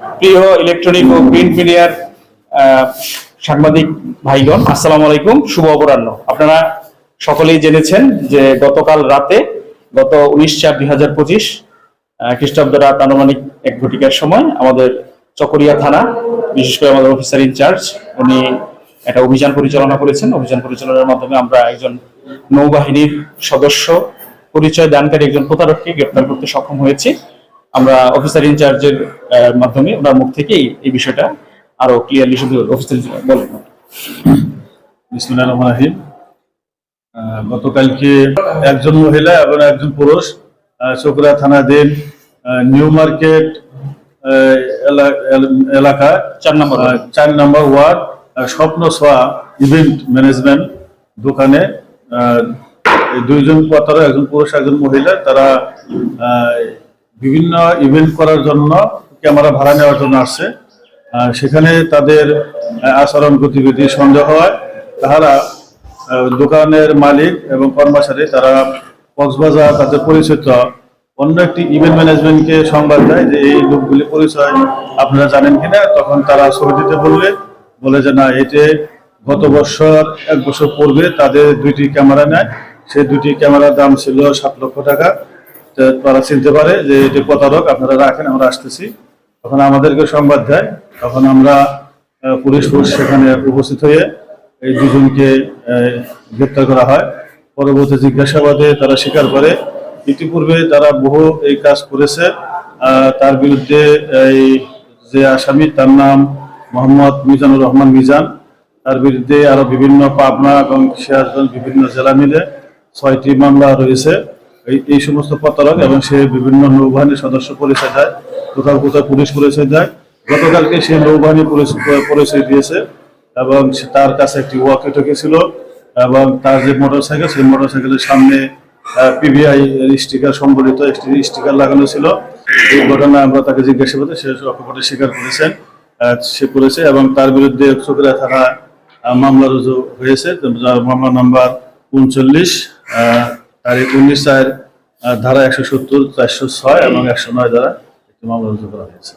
প্রিয় ইলেকট্রনিক ও প্রিন্ট মিডিয়ার সাংবাদিক ভাইগণ, আসসালামু আলাইকুম, শুভ অপরাহ্ন। আপনারা সকলেই জেনেছেন যে গতকাল রাতে, গত উনিশ চার দুই হাজার পঁচিশ খ্রিস্টাব্দ রাত আনুমানিক এক ঘটিকার সময় আমাদের চকরিয়া থানা, বিশেষ করে আমাদের অফিসার ইনচার্জ উনি একটা অভিযান পরিচালনা করেছেন। অভিযান পরিচালনার মাধ্যমে আমরা একজন নৌবাহিনীর সদস্য পরিচয় দানকারী একজন প্রতারককে গ্রেপ্তার করতে সক্ষম হয়েছি। আমরা অফিসার ইনচার্জের মাধ্যমে ওনার মুখ থেকেই এই বিষয়টা আরও ক্লিয়ারলি শুধু অফিসার বলেন। বিসমুল্লাহ রহমান রাহিম। আহ, গতকালকে একজন মহিলা এবং একজন পুরুষ চকরা থানাধীন আহ, নিউ মার্কেট এলাকা চার নম্বর চার নম্বর ওয়ার্ড স্বপ্ন সোয়া ইভেন্ট ম্যানেজমেন্ট দোকানে দুইজন প্রতারক একজন পুরুষ একজন মহিলা তারা বিভিন্ন ইভেন্ট করার জন্য ক্যামেরা ভাড়া নেওয়ার জন্য আসছে। সেখানে তাদের আচরণ গতিবিধি সন্দেহ হয়। তাহারা দোকানের মালিক এবং কর্মচারী, তারা কক্সবাজার তাদের পরিচিত। অন্য একটি ইভেন্ট ম্যানেজমেন্টকে সংবাদ দেয় যে, এই লোকগুলি পরিচয় আপনারা জানেন কিনা? তখন তারা ছবি দিতে বললে বলে যে, না এতে গত বছর, এক বছর পূর্বে তাদের দুইটি ক্যামেরা নেয়। সেই দুইটি ক্যামেরার দাম ছিল সাত লক্ষ টাকা। তারা চিনতে পারে যে এটি প্রতারক, আপনারা রাখেন, আমরা আসতেছি। তখন আমাদেরকে সংবাদ দেয়। তখন আমরা পুলিশ ফোর্স সেখানে উপস্থিত হয়ে এই দুজনকে গ্রেপ্তার করা হয়। পরবর্তী জিজ্ঞাসাবাদে তারা স্বীকার করে। ইতিপূর্বে তারা বহু এই কাজ করেছে। তার বিরুদ্ধে এই যে আসামি, তার নাম মোহাম্মদ মিজানুর রহমান মিজান। তার বিরুদ্ধে আরও বিভিন্ন পাবনা এবং সিরাজগঞ্জ বিভিন্ন জেলা মিলে ছয়টি মামলা রয়েছে। এই সমস্ত প্রতারক এবং সে বিভিন্ন নৌবাহিনীর সদস্য পরিচয় দেয়। কোথাও কোথাও পুলিশ পরিচয় দেয়। গতকালকে সে নৌবাহিনী পরিচয় দিয়েছে এবং তার কাছে একটি ওয়াকি টকি ছিল এবং তার যে মোটরসাইকেল সেই মোটরসাইকেলের সামনে পিবিআই স্টিকার সম্বলিত একটি স্টিকার লাগানো ছিল। এই ঘটনায় আমরা তাকে জিজ্ঞাসাবাদে সে অকপটে স্বীকার করেছেন সে করেছে এবং তার বিরুদ্ধে থানা আহ, মামলা রুজু হয়েছে। মামলা নাম্বার উনচল্লিশ তারিখ উনিশ চার ধারা একশো সত্তর চারশো ছয় এবং একশো নয় দ্বারা একটি মামলা রুজু করা হয়েছে।